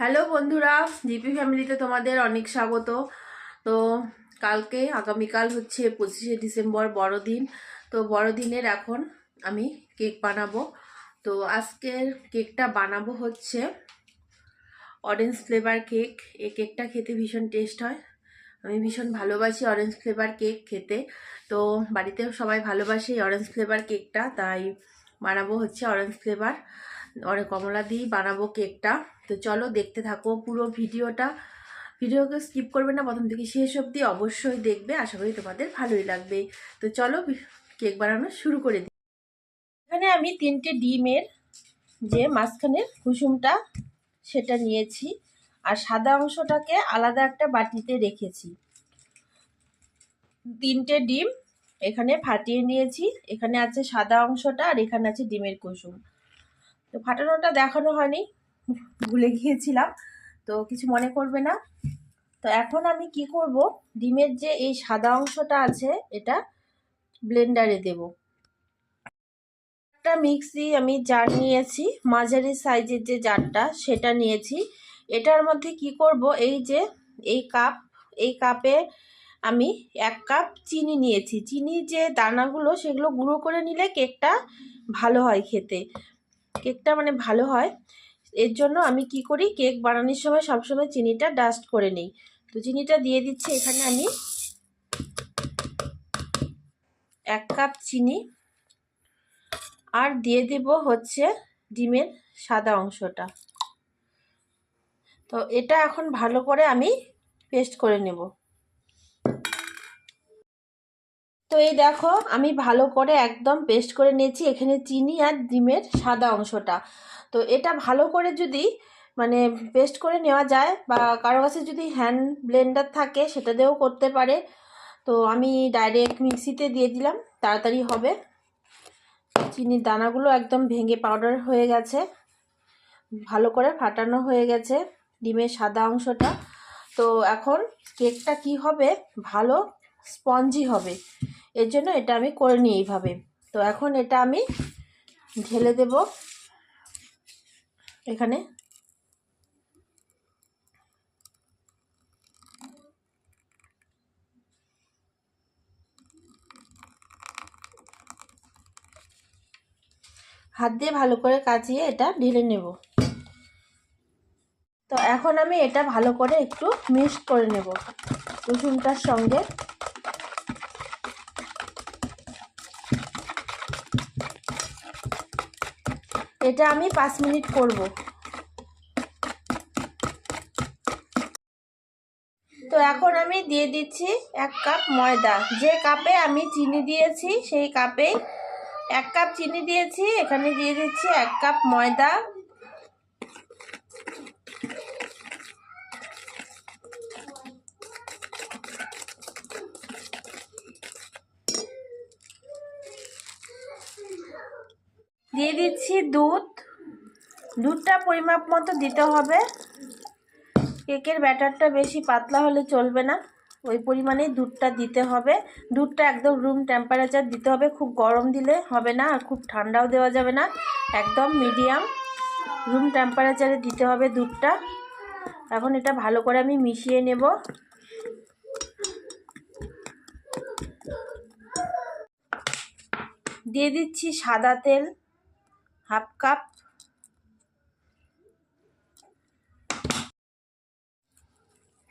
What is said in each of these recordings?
Hello বন্ধুরা GP ফ্যামিলিতে তোমাদের অনেক স্বাগত। তো কালকে, আগামীকাল হচ্ছে পঁচিশে ডিসেম্বর বড়দিন। তো বড়দিনের এখন আমি কেক বানাবো। তো আজকের কেকটা বানাবো হচ্ছে অরেঞ্জ ফ্লেভার কেক এই কেকটা খেতে ভীষণ টেস্ট হয়। আমি ভীষণ ভালোবাসি অরেঞ্জ ফ্লেভার কেক খেতে। তো বাড়িতেও সবাই ভালোবাসে অরেঞ্জ ফ্লেভার কেকটা তাই বানাবো হচ্ছে অরেঞ্জ ফ্লেভার অনেক কমলা দিয়েই বানাবো কেকটা তো চলো দেখতে থাকো পুরো ভিডিওটা। ভিডিওকে স্কিপ করবে না, প্রথম থেকে শেষ অবধি অবশ্যই দেখবে, আশা করি তোমাদের ভালোই লাগবে। তো চলো কেক বানানো শুরু করে দিই। এখানে আমি তিনটে ডিমের যে মাঝখানের কুসুমটা, সেটা নিয়েছি। আর সাদা অংশটাকে আলাদা একটা বাটিতে রেখেছি। তিনটে ডিম এখানে ফাটিয়ে নিয়েছি। এখানে আছে সাদা অংশটা আর এখানে আছে ডিমের কুসুম। তো ফাটানোটা দেখানো হয়নি, ভুলে গিয়েছিলাম, তো কিছু মনে করবে না। তো এখন আমি কি করব, ডিমের যে এই সাদা অংশটা আছে, এটা ব্লেন্ডারে দেব। একটা মিক্সি আমি জার নিয়েছি, মাঝারি সাইজের যে জারটা, সেটা নিয়েছি। এটার মধ্যে কি করব, এই যে, এই কাপ, এই কাপে আমি এক কাপ চিনি নিয়েছি। চিনি যে দানাগুলো, সেগুলো গুঁড়ো করে নিলে কেকটা ভালো হয় খেতে। কেকটা মানে ভালো হয়। এর জন্য আমি কি করি, কেক বানানোর সময় সবসময় চিনিটা ডাস্ট করে নিই। তো চিনিটা দিয়ে দিচ্ছি, এখানে আমি এক কাপ চিনি। আর দিয়ে দেব হচ্ছে ডিমের সাদা অংশটা। তো এটা এখন ভালো করে আমি পেস্ট করে নেব। তো এই দেখো, আমি ভালো করে একদম পেস্ট করে নিয়েছি। এখানে চিনি আর ডিমের সাদা অংশটা। তো এটা ভালো করে যদি মানে পেস্ট করে নেওয়া যায় বা কারও কাছে যদি হ্যান্ড ব্লেন্ডার থাকে, সেটা দিয়েও করতে পারে। তো আমি ডাইরেক্ট মিক্সিতে দিয়ে দিলাম, তাড়াতাড়ি হবে। চিনির দানাগুলো একদম ভেঙে পাউডার হয়ে গেছে। ভালো করে ফাটানো হয়ে গেছে ডিমের সাদা অংশটা। তো এখন কেকটা কি হবে? ভালো স্পঞ্জি হবে। এর জন্য এটা আমি করে নিই এইভাবে। তো এখন এটা আমি ঢেলে দেব এখানে। হাত দিয়ে ভালো করে কাচিয়ে এটা ঢেলে নেব। তো এখন আমি এটা ভালো করে একটু মিক্স করে নেব। রসুনটার সঙ্গে এটা আমি পাঁচ মিনিট করব। তো এখন আমি দিয়ে দিচ্ছি এক কাপ ময়দা। যে কাপে আমি চিনি দিয়েছি, সেই কাপেই এক কাপ চিনি দিয়েছি, এখানে দিয়ে দিচ্ছি এক কাপ ময়দা। দিয়ে দিচ্ছি দুধ। দুধটা পরিমাপ মতো দিতে হবে। কেকের ব্যাটারটা বেশি পাতলা হলে চলবে না। ওই পরিমাণেই দুধটা দিতে হবে। দুধটা একদম রুম টেম্পারেচার দিতে হবে। খুব গরম দিলে হবে না আর খুব ঠান্ডাও দেওয়া যাবে না। একদম মিডিয়াম রুম টেম্পারেচারে দিতে হবে দুধটা। এখন এটা ভালো করে আমি মিশিয়ে নেব। দিয়ে দিচ্ছি সাদা তেল। Half cup.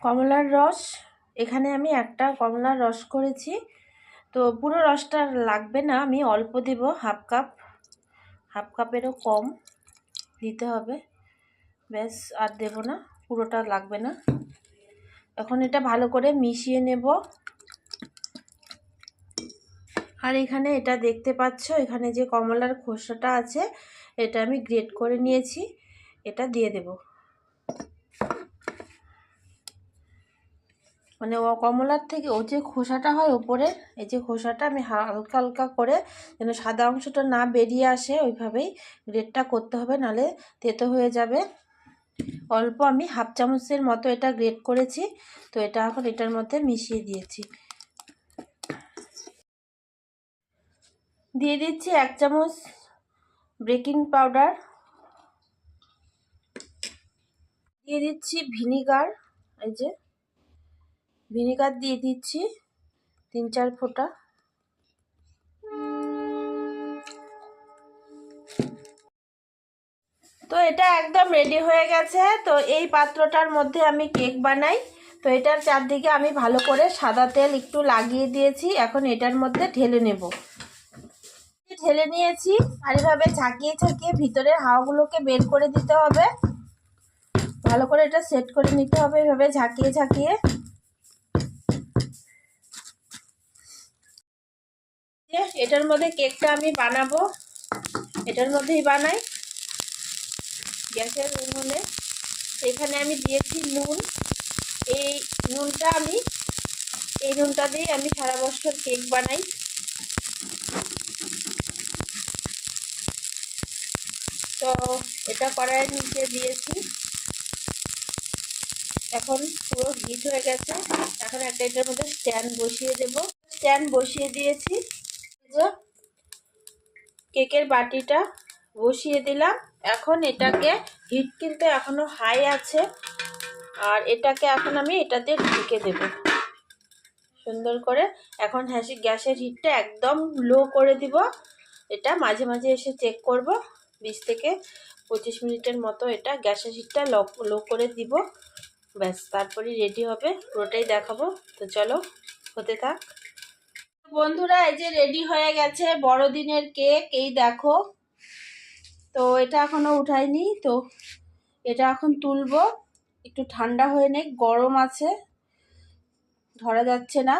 কমলার রস, এখানে আমি একটা কমলার রস করেছি। তো পুরো রসটা লাগবে না, আমি অল্প দেব হাফ কাপ। হাফ কাপেরও কম দিতে হবে। ব্যাস, আর দেব না, পুরোটা লাগবে না। এখন এটা ভালো করে মিশিয়ে নেব। আর এখানে এটা দেখতে পাচ্ছ, এখানে যে কমলার খোসাটা আছে, এটা আমি গ্রেট করে নিয়েছি, এটা দিয়ে দেব। মানে ও কমলার থেকে, ও যে খোসাটা হয় ওপরে, এই যে খোসাটা আমি হালকা হালকা করে যেন সাদা অংশটা না বেরিয়ে আসে, ওইভাবেই গ্রেটটা করতে হবে, নালে তেতো হয়ে যাবে। অল্প আমি হাফ চামচের মতো এটা গ্রেট করেছি, তো এটা এখন এটার মধ্যে মিশিয়ে দিয়েছি। দিয়ে দিচ্ছি এক চামচ বেকিং পাউডার। দিয়ে দিচ্ছি ভিনিগার, এই যে। ভিনিগার দিয়ে দিচ্ছি তিন চার ফোঁটা। তো এটা একদম রেডি হয়ে গেছে। তো এই পাত্রটার মধ্যে আমি কেক বানাই। তো এটার চারদিকে আমি ভালো করে সাদা তেল একটু লাগিয়ে দিয়েছি। এখন এটার মধ্যে ঢেলে নেব। ঢেলে নিয়েছি। আর এভাবে ঝাঁকিয়ে ঝাঁকিয়ে ভিতরের হাওয়াগুলোকে বের করে দিতে হবে। ভালো করে এটা সেট করে নিতে হবে এভাবে ঝাঁকিয়ে ঝাঁকিয়ে। এটার মধ্যে কেকটা আমি বানাবো। এটার মধ্যেই বানাই। গ্যাসের উনুনে। এখানে আমি দিয়েছি নুন। এই নুনটা আমি এই নুনটা দিয়ে আমি সারা বছর কেক বানাই। তো এটা কড়াইয়ের নিচে দিয়েছি। এখন পুরো হিট হয়ে গেছে। এখন একটা এটার মধ্যে স্ট্যান্ড বসিয়ে দেব। স্ট্যান্ড বসিয়ে দিয়েছি। কেকের বাটিটা বসিয়ে দিলাম। এখন এটাকে হিট কিন্তু এখনও হাই আছে। আর এটাকে এখন আমি এটাতে ঢেকে দেব। সুন্দর করে। এখন হ্যাসি গ্যাসের হিটটা একদম লো করে দিব। এটা মাঝে মাঝে এসে চেক করব। বিশ থেকে পঁচিশ মিনিটের মতো এটা গ্যাসের হিটটা লো করে দিব। ব্যাস, তারপরেই রেডি হবে। পুরোটাই দেখাবো। তো চলো, হতে থাক। বন্ধুরা, এই যে রেডি হয়ে গেছে বড়দিনের কেক, এই দেখো। তো এটা এখনও উঠাইনি তো এটা এখন তুলবো। একটু ঠান্ডা হয়ে নেই, গরম আছে। ধরা যাচ্ছে না।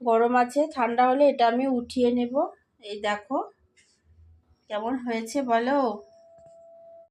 গরম আছে, ঠান্ডা হলে এটা আমি উঠিয়ে নেব। এই দেখো। কেমন হয়েছে বলো?